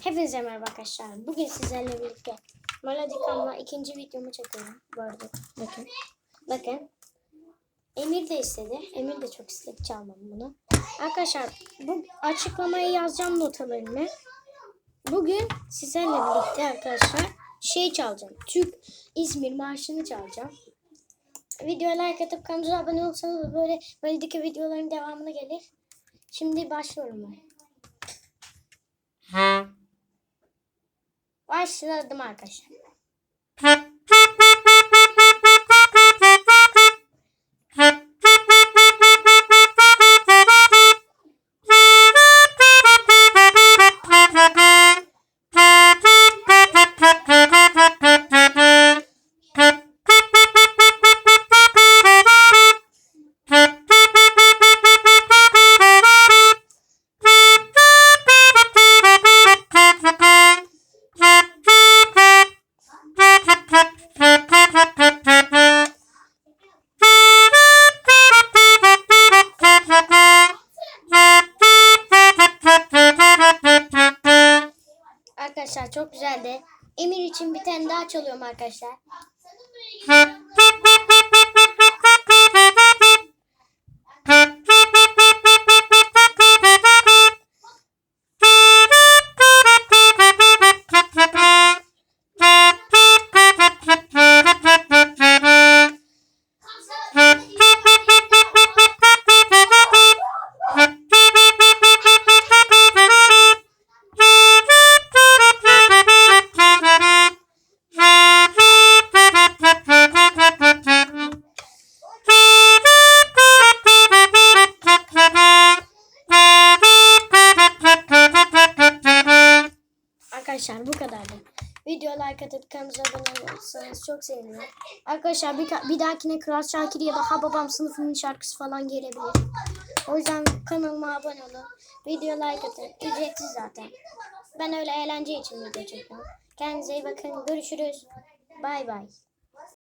Hepinize merhaba arkadaşlar. Bugün sizlerle birlikte Melodikam'la ikinci videomu çekiyorum. Bu arada bakın. Bakın. Emir de istedi. Emir de çok istedi çalmam bunu. Arkadaşlar bu açıklamayı yazacağım notalarını. Bugün sizlerle birlikte arkadaşlar şey çalacağım. Türk İzmir marşını çalacağım. Videoya like atıp kanalımıza abone olursanız böyle böyledeki videoların devamını gelir. Şimdi başlıyorum ben. Başladım arkadaşlar. Arkadaşlar çok güzeldi. Emir için bir tane daha çalıyorum arkadaşlar. Arkadaşlar bu kadardı. Video like atıp kanalımıza abone olursanız çok sevinirim. Arkadaşlar bir, bir dahakine Kral Şakir ya da Ha Babam sınıfının şarkısı falan gelebilir. O yüzden kanalıma abone olun. Video like atın. Ücretsiz zaten. Ben öyle eğlence için video çekiyorum. Kendinize iyi bakın. Görüşürüz. Bay bay.